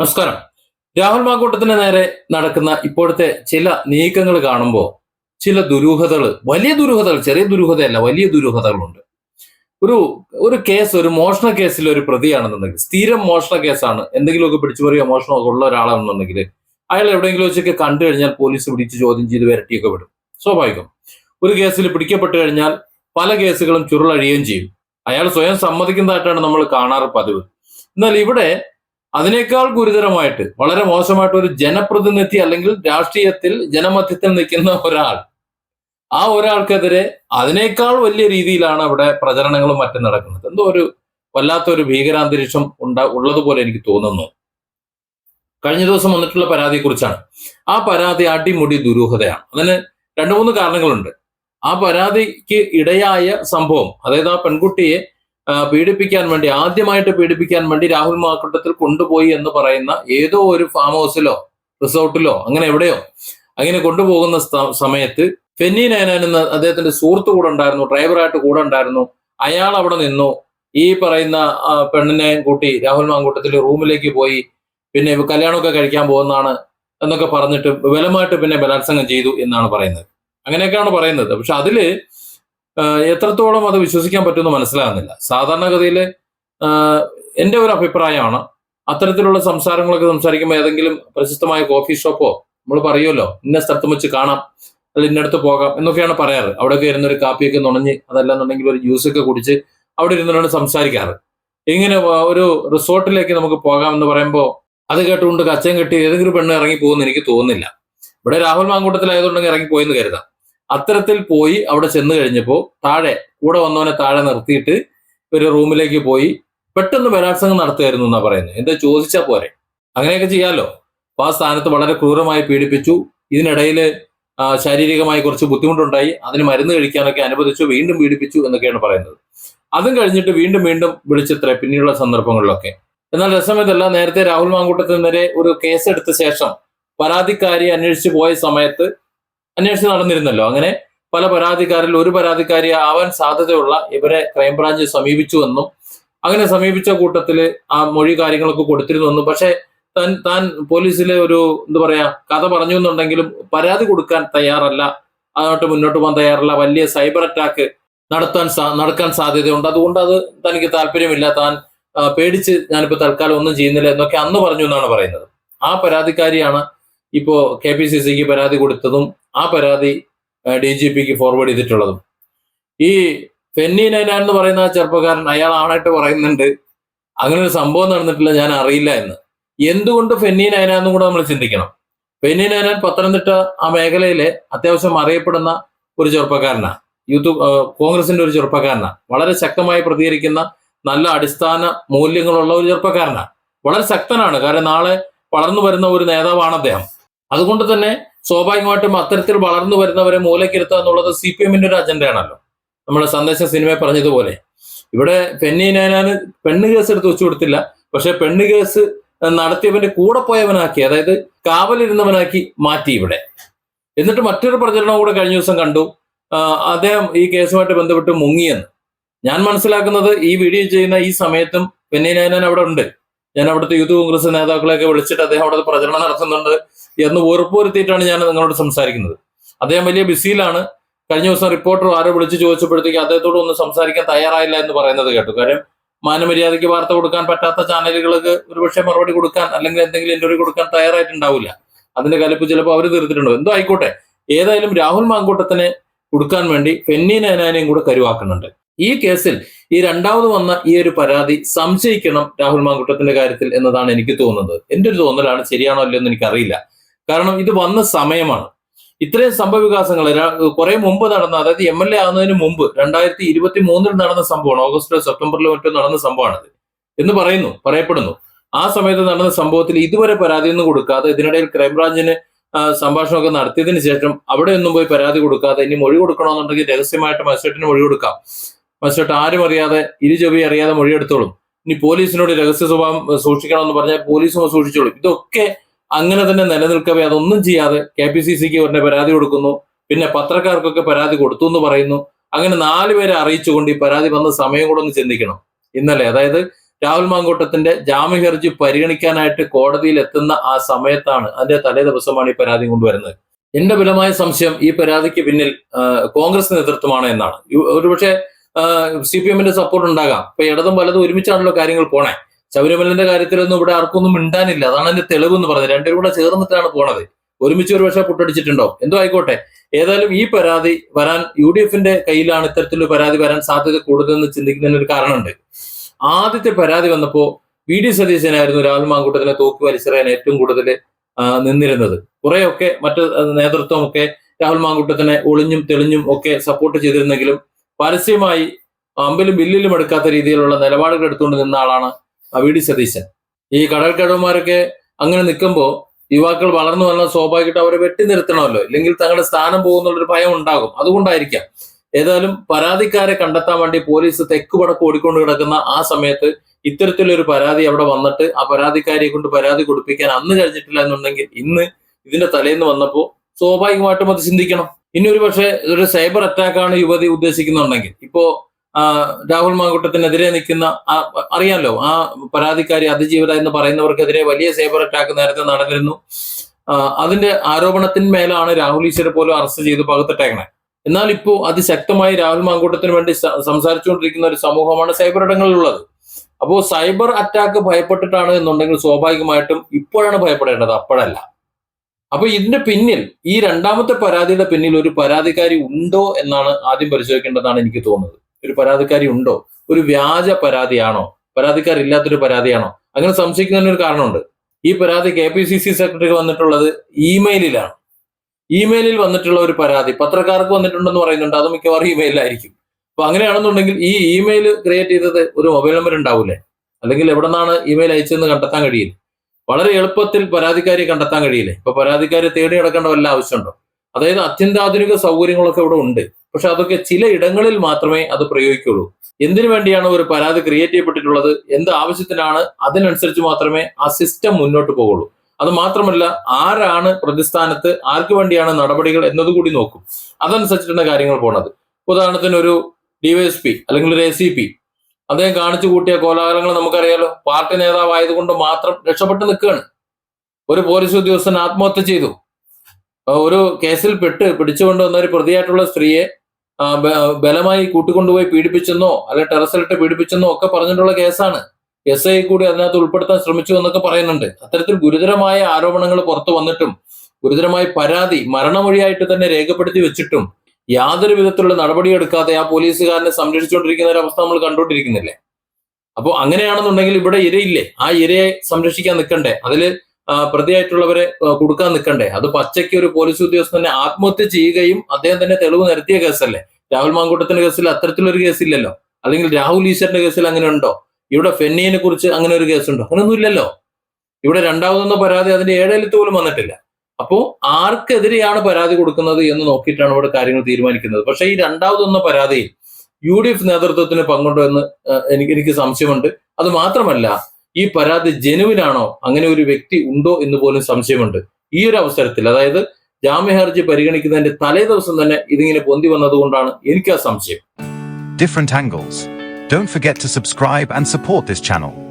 നമസ്കാരം. രാഹുൽ മാക്കൂട്ടത്തിന് നേരെ നടക്കുന്ന ഇപ്പോഴത്തെ ചില നീക്കങ്ങൾ കാണുമ്പോൾ ചില ദുരൂഹതകൾ വലിയ ദുരൂഹതകൾ ചെറിയ ദുരൂഹതയല്ല വലിയ ദുരൂഹതകളുണ്ട്. ഒരു ഒരു കേസ് ഒരു മോഷണ കേസിൽ ഒരു പ്രതിയാണെന്നുണ്ടെങ്കിൽ സ്ഥിരം മോഷണ കേസാണ്. എന്തെങ്കിലുമൊക്കെ പിടിച്ചുപറിയോ മോഷണമൊക്കെ ഉള്ള ഒരാളാണെന്നുണ്ടെങ്കിൽ അയാൾ എവിടെയെങ്കിലും വെച്ചൊക്കെ കണ്ടു കഴിഞ്ഞാൽ പോലീസ് പിടിച്ച് ചോദ്യം ചെയ്ത് വരട്ടിയൊക്കെ വിടും. സ്വാഭാവികം. ഒരു കേസിൽ പിടിക്കപ്പെട്ട് കഴിഞ്ഞാൽ പല കേസുകളും ചുരുളഴിയുകയും ചെയ്യും. അയാൾ സ്വയം സമ്മതിക്കുന്നതായിട്ടാണ് നമ്മൾ കാണാറ് പതിവ്. എന്നാൽ ഇവിടെ അതിനേക്കാൾ ഗുരുതരമായിട്ട് വളരെ മോശമായിട്ട് ഒരു ജനപ്രതിനിധി അല്ലെങ്കിൽ രാഷ്ട്രീയത്തിൽ ജനമധ്യത്തിൽ നിൽക്കുന്ന ഒരാൾ ആ ഒരാൾക്കെതിരെ അതിനേക്കാൾ വലിയ രീതിയിലാണ് അവിടെ പ്രചരണങ്ങളും മറ്റും നടക്കുന്നത്. എന്തോ ഒരു വല്ലാത്തൊരു ഭീകരാന്തരീക്ഷം ഉണ്ട ഉള്ളതുപോലെ എനിക്ക് തോന്നുന്നു. കഴിഞ്ഞ ദിവസം വന്നിട്ടുള്ള പരാതിയെക്കുറിച്ചാണ്. ആ പരാതി അടിമുടി ദുരൂഹതയാണ്. അതിന് രണ്ടു മൂന്ന് കാരണങ്ങളുണ്ട്. ആ പരാതിക്ക് ഇടയായ സംഭവം അതായത് ആ പെൺകുട്ടിയെ പീഡിപ്പിക്കാൻ വേണ്ടി ആദ്യമായിട്ട് പീഡിപ്പിക്കാൻ വേണ്ടി രാഹുൽ മാക്കൂട്ടത്തിൽ കൊണ്ടുപോയി എന്ന് പറയുന്ന ഏതോ ഒരു ഫാം ഹൗസിലോ റിസോർട്ടിലോ അങ്ങനെ എവിടെയോ അങ്ങനെ കൊണ്ടുപോകുന്ന സമയത്ത് ഫെന്നി നയനാൻ എന്ന അദ്ദേഹത്തിന്റെ സുഹൃത്ത് കൂടെ ഉണ്ടായിരുന്നു ഡ്രൈവറായിട്ട് കൂടെ ഉണ്ടായിരുന്നു. അയാൾ അവിടെ നിന്നു. ഈ പറയുന്ന പെണ്ണിനെ കൂട്ടി രാഹുൽ മാങ്കൂട്ടത്തിൽ റൂമിലേക്ക് പോയി. പിന്നെ കല്യാണമൊക്കെ കഴിക്കാൻ പോകുന്നതാണ് എന്നൊക്കെ പറഞ്ഞിട്ട് ബലമായിട്ട് പിന്നെ ബലാത്സംഗം ചെയ്തു എന്നാണ് പറയുന്നത്. അങ്ങനെയൊക്കെയാണ് പറയുന്നത്. പക്ഷെ അതിൽ എത്രത്തോളം അത് വിശ്വസിക്കാൻ പറ്റുമെന്ന് മനസ്സിലാകുന്നില്ല. സാധാരണഗതിയിൽ എന്റെ ഒരു അഭിപ്രായമാണ് അത്തരത്തിലുള്ള സംസാരങ്ങളൊക്കെ സംസാരിക്കുമ്പോൾ ഏതെങ്കിലും പ്രശസ്തമായ കോഫി ഷോപ്പോ നമ്മൾ പറയുമല്ലോ ഇന്ന സ്ഥലത്ത് വെച്ച് കാണാം അല്ല ഇന്നടത്ത് പോകാം എന്നൊക്കെയാണ് പറയാറ്. അവിടെയൊക്കെ ഇരുന്ന് ഒരു കാപ്പിയൊക്കെ നുണഞ്ഞ് അതല്ലാന്നുണ്ടെങ്കിൽ ഒരു ജ്യൂസൊക്കെ കുടിച്ച് അവിടെ ഇരുന്നിട്ടാണ് സംസാരിക്കാറ്. ഇങ്ങനെ ഒരു റിസോർട്ടിലേക്ക് നമുക്ക് പോകാം എന്ന് പറയുമ്പോൾ അത് കേട്ടുകൊണ്ട് കച്ചം കെട്ടി ഏതെങ്കിലും പെണ്ണ് ഇറങ്ങി പോകുമെന്ന് എനിക്ക് തോന്നുന്നില്ല. ഇവിടെ രാഹുൽ മാങ്കൂട്ടത്തിലായതുകൊണ്ടെങ്കിൽ ഇറങ്ങി പോയെന്ന് കരുതാം. അത്തരത്തിൽ പോയി അവിടെ ചെന്ന് കഴിഞ്ഞപ്പോൾ താഴെ കൂടെ വന്നവനെ താഴെ നിർത്തിയിട്ട് ഒരു റൂമിലേക്ക് പോയി പെട്ടെന്ന് ബലാത്സംഗം നടത്തുമായിരുന്നു എന്നാ പറയുന്നത്. എന്താ ചോദിച്ചാൽ പോരെ. അങ്ങനെയൊക്കെ ചെയ്യാമല്ലോ അപ്പൊ ആ സ്ഥാനത്ത് വളരെ ക്രൂരമായി പീഡിപ്പിച്ചു. ഇതിനിടയിൽ ശാരീരികമായി കുറച്ച് ബുദ്ധിമുട്ടുണ്ടായി. അതിന് മരുന്ന് കഴിക്കാനൊക്കെ അനുവദിച്ചു. വീണ്ടും പീഡിപ്പിച്ചു എന്നൊക്കെയാണ് പറയുന്നത്. അതും കഴിഞ്ഞിട്ട് വീണ്ടും വീണ്ടും വിളിച്ചത്രേ പിന്നീടുള്ള സന്ദർഭങ്ങളിലൊക്കെ. എന്നാൽ രസമിതല്ല നേരത്തെ രാഹുൽ മാങ്കൂട്ടത്തിനെതിരെ ഒരു കേസെടുത്ത ശേഷം പരാതിക്കാരി അന്വേഷിച്ചു പോയ സമയത്ത് അന്വേഷണം നടന്നിരുന്നല്ലോ. അങ്ങനെ പല പരാതിക്കാരിൽ ഒരു പരാതിക്കാരി ആവാൻ സാധ്യതയുള്ള ഇവരെ ക്രൈംബ്രാഞ്ച് സമീപിച്ചു എന്നും അങ്ങനെ സമീപിച്ച കൂട്ടത്തിൽ ആ മൊഴി കാര്യങ്ങളൊക്കെ കൊടുത്തിരുന്നു എന്നും. പക്ഷെ താൻ താൻ പോലീസിലെ ഒരു എന്താ പറയാ കഥ പറഞ്ഞു എന്നുണ്ടെങ്കിലും പരാതി കൊടുക്കാൻ തയ്യാറല്ല. അതോട്ട് മുന്നോട്ട് പോകാൻ തയ്യാറല്ല. വലിയ സൈബർ അറ്റാക്ക് നടത്താൻ നടക്കാൻ സാധ്യതയുണ്ട്. അതുകൊണ്ട് അത് തനിക്ക് താല്പര്യമില്ല. താൻ പേടിച്ച് ഞാനിപ്പോ തൽക്കാലം ഒന്നും ചെയ്യുന്നില്ല എന്നൊക്കെ അന്ന് പറഞ്ഞു എന്നാണ് പറയുന്നത്. ആ പരാതിക്കാരിയാണ് ഇപ്പോ കെ പി സി സിക്ക് പരാതി കൊടുത്തതും ആ പരാതി ഡി ജി പിക്ക് ഫോർവേഡ് ചെയ്തിട്ടുള്ളതും. ഈ ഫെന്നി നൈന എന്ന് പറയുന്ന ആ ചെറുപ്പക്കാരൻ അയാൾ ആണായിട്ട് പറയുന്നുണ്ട്. അങ്ങനെ ഒരു സംഭവം നടന്നിട്ടില്ല ഞാൻ അറിയില്ല എന്ന്. എന്തുകൊണ്ട് ഫെന്നി നൈന എന്നും കൂടെ നമ്മൾ ചിന്തിക്കണം? ഫെന്നി നൈനാൻ പത്തനംതിട്ട ആ മേഖലയിലെ അത്യാവശ്യം അറിയപ്പെടുന്ന ഒരു ചെറുപ്പക്കാരനാ. യൂത്ത് കോൺഗ്രസിന്റെ ഒരു ചെറുപ്പക്കാരനാ. വളരെ ശക്തമായി പ്രതികരിക്കുന്ന നല്ല അടിസ്ഥാന മൂല്യങ്ങളുള്ള ഒരു ചെറുപ്പക്കാരനാ. വളരെ ശക്തനാണ്. കാരണം നാളെ വളർന്നു വരുന്ന ഒരു നേതാവാണ് അദ്ദേഹം. അതുകൊണ്ട് തന്നെ സ്വാഭാവികമായിട്ടും അത്തരത്തിൽ വളർന്നു വരുന്നവരെ മൂലക്കിരുത്തുക എന്നുള്ളത് സി പി എമ്മിന്റെ ഒരു അജണ്ടയാണല്ലോ നമ്മുടെ സന്ദേശ സിനിമയെ പറഞ്ഞതുപോലെ. ഇവിടെ പെന്നി നാനാന് പെണ്ണ് കേസ് എടുത്ത് വെച്ചു കൊടുത്തില്ല. പക്ഷെ പെണ്ണ് കേസ് നടത്തിയവന്റെ കൂടെ പോയവനാക്കി അതായത് കാവലിരുന്നവനാക്കി മാറ്റി ഇവിടെ. എന്നിട്ട് മറ്റൊരു പ്രചരണം കൂടെ കഴിഞ്ഞ ദിവസം കണ്ടു. അദ്ദേഹം ഈ കേസുമായിട്ട് ബന്ധപ്പെട്ട് മുങ്ങിയെന്ന്. ഞാൻ മനസ്സിലാക്കുന്നത് ഈ വീഡിയോ ചെയ്യുന്ന ഈ സമയത്തും പെന്നി അവിടെ ഉണ്ട്. ഞാൻ അവിടുത്തെ യൂത്ത് കോൺഗ്രസ് നേതാക്കളെയൊക്കെ വിളിച്ചിട്ട് അദ്ദേഹം അവിടെ പ്രചരണം നടത്തുന്നുണ്ട്. എന്ന് ഉറപ്പുവരുത്തിയിട്ടാണ് ഞാൻ നിങ്ങളോട് സംസാരിക്കുന്നത്. അദ്ദേഹം വലിയ ബിസിയിലാണ്. കഴിഞ്ഞ ദിവസം റിപ്പോർട്ടർ ആരോ വിളിച്ചു ചോദിച്ചപ്പോഴത്തേക്ക് അദ്ദേഹത്തോട് ഒന്നും സംസാരിക്കാൻ തയ്യാറായില്ല എന്ന് പറയുന്നത് കേട്ടു. കാര്യം മാനമര്യാദയ്ക്ക് വാർത്ത കൊടുക്കാൻ പറ്റാത്ത ചാനലുകൾക്ക് ഒരുപക്ഷെ മറുപടി കൊടുക്കാൻ അല്ലെങ്കിൽ എന്തെങ്കിലും ഇന്റർവ്യൂ കൊടുക്കാൻ തയ്യാറായിട്ടുണ്ടാവില്ല. അതിന്റെ കലിപ്പ് ചിലപ്പോൾ അവർ തീർത്തിട്ടുണ്ടോ എന്തോ ആയിക്കോട്ടെ. ഏതായാലും രാഹുൽ മാങ്കൂട്ടത്തിനെ കൊടുക്കാൻ വേണ്ടി ഫെന്നി നയനാനെയും കൂടെ കരുവാക്കുന്നുണ്ട്. ഈ കേസിൽ ഈ രണ്ടാമത് വന്ന ഈ ഒരു പരാതി സംശയിക്കണം രാഹുൽ മാങ്കൂട്ടത്തിന്റെ കാര്യത്തിൽ എന്നതാണ് എനിക്ക് തോന്നുന്നത്. എന്റെ ഒരു തോന്നലാണ് ശരിയാണോ അല്ലയോ എന്ന് എനിക്കറിയില്ല. കാരണം ഇത് വന്ന സമയമാണ്. ഇത്രയും സംഭവവികാസങ്ങൾ കുറെ മുമ്പ് നടന്ന അതായത് എം എൽ എ ആകുന്നതിന് മുമ്പ് രണ്ടായിരത്തി ഇരുപത്തി മൂന്നിൽ നടന്ന സംഭവമാണ് ഓഗസ്റ്റിലോ സെപ്റ്റംബറിലോ മറ്റോ നടന്ന സംഭവമാണിത് എന്ന് പറയുന്നു പറയപ്പെടുന്നു. ആ സമയത്ത് നടന്ന സംഭവത്തിൽ ഇതുവരെ പരാതി ഒന്നും കൊടുക്കാതെ ഇതിനിടയിൽ ക്രൈംബ്രാഞ്ചിന് സംഭാഷണമൊക്കെ നടത്തിയതിന് ശേഷം അവിടെ ഒന്നും പോയി പരാതി കൊടുക്കാതെ ഇനി മൊഴി കൊടുക്കണമെന്നുണ്ടെങ്കിൽ രഹസ്യമായിട്ട് മജിസ്ട്രേറ്റിന് മൊഴി കൊടുക്കാം. മജിസ്ട്രേറ്റ് ആരും അറിയാതെ ഇരു ചെവി അറിയാതെ മൊഴിയെടുത്തോളും ഇനി പോലീസിനോട് രഹസ്യ സ്വഭാവം സൂക്ഷിക്കണം സൂക്ഷിക്കണമെന്ന് പറഞ്ഞാൽ പോലീസും സൂക്ഷിച്ചോളും. ഇതൊക്കെ അങ്ങനെ തന്നെ നിലനിൽക്കവേ അതൊന്നും ചെയ്യാതെ കെ പി സി സിക്ക് ഉടനെ പരാതി കൊടുക്കുന്നു. പിന്നെ പത്രക്കാർക്കൊക്കെ പരാതി കൊടുത്തു എന്ന് പറയുന്നു. അങ്ങനെ നാല് പേരെ അറിയിച്ചുകൊണ്ട് ഈ പരാതി വന്ന സമയം കൂടെ ഒന്ന് ചിന്തിക്കണം. ഇന്നലെ അതായത് രാഹുൽ മാങ്കോട്ടത്തിന്റെ ജാമ്യ ഹർജി പരിഗണിക്കാനായിട്ട് കോടതിയിൽ എത്തുന്ന ആ സമയത്താണ് അതിന്റെ തലേ ദിവസമാണ് ഈ പരാതി കൊണ്ടുവരുന്നത്. എന്റെ ബലമായ സംശയം ഈ പരാതിക്ക് പിന്നിൽ കോൺഗ്രസ് നേതൃത്വമാണ് എന്നാണ്. ഒരുപക്ഷെ സി പി എമ്മിന്റെ സപ്പോർട്ട് ഉണ്ടാകാം. ഇപ്പൊ ഇടതും വലതും ഒരുമിച്ചാണല്ലോ കാര്യങ്ങൾ പോണേ. ശബരിമലന്റെ കാര്യത്തിലൊന്നും ഇവിടെ ആർക്കൊന്നും മിണ്ടാനില്ല. അതാണ് അതിന്റെ തെളിവ് എന്ന് പറഞ്ഞത്. രണ്ടുപേരും കൂടെ ചേർന്നിട്ടാണ് പോണത്. ഒരുമിച്ച് ഒരു പക്ഷേ പൊട്ടടിച്ചിട്ടുണ്ടോ? എന്തോ ആയിക്കോട്ടെ. ഏതായാലും ഈ പരാതി വരാൻ യു ഡി എഫിന്റെ കയ്യിലാണ് ഇത്തരത്തിലൊരു പരാതി വരാൻ സാധ്യത കൂടുതലെന്ന് ചിന്തിക്കുന്നതിന് ഒരു കാരണമുണ്ട്. ആദ്യത്തെ പരാതി വന്നപ്പോ വി ഡി സതീശനായിരുന്നു രാഹുൽ മാങ്കൂട്ടത്തിനെ തോക്ക് വലിച്ചെറിയാൻ ഏറ്റവും കൂടുതൽ നിന്നിരുന്നത്. കുറെയൊക്കെ മറ്റ് നേതൃത്വം നേതൃത്വമൊക്കെ രാഹുൽ മാങ്കൂട്ടത്തിനെ ഒളിഞ്ഞും തെളിഞ്ഞും ഒക്കെ സപ്പോർട്ട് ചെയ്തിരുന്നെങ്കിലും പരസ്യമായി അമ്പലും ബില്ലിലും എടുക്കാത്ത രീതിയിലുള്ള നിലപാടുകൾ എടുത്തുകൊണ്ട് നിന്ന ആളാണ് വി ഡി സതീശൻ. ഈ കടൽക്കടവന്മാരൊക്കെ അങ്ങനെ നിൽക്കുമ്പോൾ യുവാക്കൾ വളർന്നു വന്നാൽ സ്വാഭാവികമായിട്ട് അവരെ വെട്ടി നിർത്തണമല്ലോ. ഇല്ലെങ്കിൽ തങ്ങളുടെ സ്ഥാനം പോകുന്നുള്ളൊരു ഭയം ഉണ്ടാകും. അതുകൊണ്ടായിരിക്കാം. ഏതായാലും പരാതിക്കാരെ കണ്ടെത്താൻ വേണ്ടി പോലീസ് തെക്ക് വടക്ക് ഓടിക്കൊണ്ട് കിടക്കുന്ന ആ സമയത്ത് ഇത്തരത്തിലൊരു പരാതി അവിടെ വന്നിട്ട് ആ പരാതിക്കാരിയെ കൊണ്ട് പരാതി കൊടുപ്പിക്കാൻ അന്ന് കഴിഞ്ഞിട്ടില്ല എന്നുണ്ടെങ്കിൽ ഇന്ന് ഇതിന്റെ തലേന്ന് വന്നപ്പോൾ സ്വാഭാവികമായിട്ടും അത് ചിന്തിക്കണം. ഇനി ഒരു പക്ഷേ ഒരു സൈബർ അറ്റാക്കാണ് യുവതി ഉദ്ദേശിക്കുന്നുണ്ടെങ്കിൽ. ഇപ്പോ രാഹുൽ മാങ്കൂട്ടത്തിനെതിരെ നിൽക്കുന്ന അറിയാമല്ലോ ആ പരാതിക്കാരി അതിജീവിത എന്ന് പറയുന്നവർക്കെതിരെ വലിയ സൈബർ അറ്റാക്ക് നേരത്തെ നടന്നിരുന്നു. അതിന്റെ ആരോപണത്തിന്മേലാണ് രാഹുൽ ഈശ്വരെ പോലും അറസ്റ്റ് ചെയ്ത് പകത്തിട്ടേക്കണേ എന്നാൽ ഇപ്പോൾ അതിശക്തമായി രാഹുൽ മാങ്കൂട്ടത്തിന് വേണ്ടി സംസാരിച്ചുകൊണ്ടിരിക്കുന്ന ഒരു സമൂഹമാണ് സൈബർ ഇടങ്ങളിലുള്ളത്. അപ്പോൾ സൈബർ അറ്റാക്ക് ഭയപ്പെട്ടിട്ടാണ് എന്നുണ്ടെങ്കിൽ സ്വാഭാവികമായിട്ടും ഇപ്പോഴാണ് ഭയപ്പെടേണ്ടത് അപ്പോഴല്ല. അപ്പൊ ഇതിന്റെ പിന്നിൽ ഈ രണ്ടാമത്തെ പരാതിയുടെ പിന്നിൽ ഒരു പരാതിക്കാരി ഉണ്ടോ എന്നാണ് ആദ്യം പരിശോധിക്കേണ്ടതാണ് എനിക്ക് തോന്നുന്നത്. ഒരു പരാതിക്കാരി ഉണ്ടോ? ഒരു വ്യാജ പരാതിയാണോ? പരാതിക്കാരില്ലാത്തൊരു പരാതിയാണോ? അങ്ങനെ സംശയിക്കുന്നതിന് ഒരു കാരണമുണ്ട്. ഈ പരാതി കെ പി സി സി സെക്രട്ടറിക്ക് വന്നിട്ടുള്ളത് ഇമെയിലിലാണ്. ഇമെയിലിൽ വന്നിട്ടുള്ള ഒരു പരാതി പത്രക്കാർക്ക് വന്നിട്ടുണ്ടെന്ന് പറയുന്നുണ്ട്. അത് മിക്കവാറും ഇമെയിലായിരിക്കും അപ്പൊ അങ്ങനെയാണെന്നുണ്ടെങ്കിൽ ഈ ഇമെയിൽ ക്രിയേറ്റ് ചെയ്തത് ഒരു മൊബൈൽ നമ്പർ ഉണ്ടാവൂലേ? അല്ലെങ്കിൽ എവിടെ നിന്നാണ് ഇമെയിൽ അയച്ചതെന്ന് കണ്ടെത്താൻ കഴിയില്ല. വളരെ എളുപ്പത്തിൽ പരാതിക്കാരിയെ കണ്ടെത്താൻ കഴിയില്ലേ? ഇപ്പൊ പരാതിക്കാരെ തേടി നടക്കേണ്ട വല്ല ആവശ്യമുണ്ടോ? അതായത് അത്യന്താധുനിക സൗകര്യങ്ങളൊക്കെ ഇവിടെ ഉണ്ട്. പക്ഷെ അതൊക്കെ ചില ഇടങ്ങളിൽ മാത്രമേ അത് പ്രയോഗിക്കുള്ളൂ. എന്തിനു വേണ്ടിയാണ് ഒരു പരാതി ക്രിയേറ്റ് ചെയ്യപ്പെട്ടിട്ടുള്ളത്? എന്ത് ആവശ്യത്തിനാണ്? അതിനനുസരിച്ച് മാത്രമേ ആ സിസ്റ്റം മുന്നോട്ട് പോകുള്ളൂ അത് മാത്രമല്ല ആരാണ് പ്രതിസ്ഥാനത്ത്? ആർക്ക് വേണ്ടിയാണ് നടപടികൾ എന്നതുകൂടി നോക്കും. അതനുസരിച്ചിട്ടാണ് കാര്യങ്ങൾ പോണത്. ഉദാഹരണത്തിന് ഒരു ഡിവൈഎസ്പി അല്ലെങ്കിൽ ഒരു എ സി പി അദ്ദേഹം കാണിച്ചു കൂട്ടിയ കോലാഹലങ്ങൾ നമുക്കറിയാലോ. പാർട്ടി നേതാവായതുകൊണ്ട് മാത്രം രക്ഷപ്പെട്ട് നിൽക്കുകയാണ്. ഒരു പോലീസ് ഉദ്യോഗസ്ഥൻ ആത്മഹത്യ ചെയ്തു. ഒരു കേസിൽ പെട്ട് പിടിച്ചുകൊണ്ടുവന്ന ഒരു പ്രതിയായിട്ടുള്ള സ്ത്രീയെ ബലമായി കൂട്ടിക്കൊണ്ടുപോയി പീഡിപ്പിച്ചെന്നോ അല്ലെ ടെറസിലിട്ട് പീഡിപ്പിച്ചെന്നോ ഒക്കെ പറഞ്ഞിട്ടുള്ള കേസാണ്. എസ് ഐ കൂടി അതിനകത്ത് ഉൾപ്പെടുത്താൻ ശ്രമിച്ചു എന്നൊക്കെ പറയുന്നുണ്ട്. അത്തരത്തിൽ ഗുരുതരമായ ആരോപണങ്ങൾ പുറത്തു വന്നിട്ടും ഗുരുതരമായ പരാതി മരണമൊഴിയായിട്ട് തന്നെ രേഖപ്പെടുത്തി വെച്ചിട്ടും യാതൊരു വിധത്തിലുള്ള നടപടിയെടുക്കാതെ ആ പോലീസുകാരനെ സംരക്ഷിച്ചുകൊണ്ടിരിക്കുന്ന ഒരു അവസ്ഥ നമ്മൾ കണ്ടുകൊണ്ടിരിക്കുന്നില്ലേ? അപ്പോൾ അങ്ങനെയാണെന്നുണ്ടെങ്കിൽ ഇവിടെ ഇരയില്ലേ? ആ ഇരയെ സംരക്ഷിക്കാൻ നിൽക്കണ്ടേ? അതിൽ ആ, പ്രതിയായിട്ടുള്ളവരെ കൊടുക്കാൻ നിൽക്കണ്ടേ? അത് പച്ചയ്ക്ക് ഒരു പോലീസ് ഉദ്യോഗസ്ഥൻ തന്നെ ആത്മഹത്യ ചെയ്യുകയും അദ്ദേഹം തന്നെ തെളിവ് നിരത്തിയ കേസല്ലേ? രാഹുൽ മാങ്കൂട്ടത്തിന്റെ കേസിൽ അത്തരത്തിലൊരു കേസില്ലല്ലോ? അല്ലെങ്കിൽ രാഹുൽ ഈശ്വറിന്റെ കേസിൽ അങ്ങനെ ഉണ്ടോ? ഇവിടെ ഫെന്നിയെ കുറിച്ച് അങ്ങനെ ഒരു കേസുണ്ടോ? അങ്ങനെയൊന്നും ഇല്ലല്ലോ? ഇവിടെ രണ്ടാമതൊന്ന് പരാതി അതിന്റെ ഏഴേലത്ത് പോലും വന്നിട്ടില്ല. അപ്പോ ആർക്കെതിരെയാണ് പരാതി കൊടുക്കുന്നത് എന്ന് നോക്കിയിട്ടാണ് ഇവിടെ കാര്യങ്ങൾ തീരുമാനിക്കുന്നത്. പക്ഷേ ഈ രണ്ടാമതൊന്ന പരാതിയിൽ യു ഡി എഫ് നേതൃത്വത്തിന് പങ്കുണ്ടോ എന്ന് എനിക്ക് എനിക്ക് സംശയമുണ്ട്. അത് മാത്രമല്ല ഈ പരാതി ജനുവിനാണോ അങ്ങനെ ഒരു വ്യക്തി ഉണ്ടോ എന്ന് പോലും സംശയമുണ്ട്. ഈ ഒരു അവസരത്തിൽ അതായത് ജാമ്യ ഹർജി പരിഗണിക്കുന്നതിന്റെ തലേ ദിവസം തന്നെ ഇതിങ്ങനെ പൊന്തി വന്നതുകൊണ്ടാണ് എനിക്ക് ആ സംശയം. Different angles don't forget to subscribe and support this channel.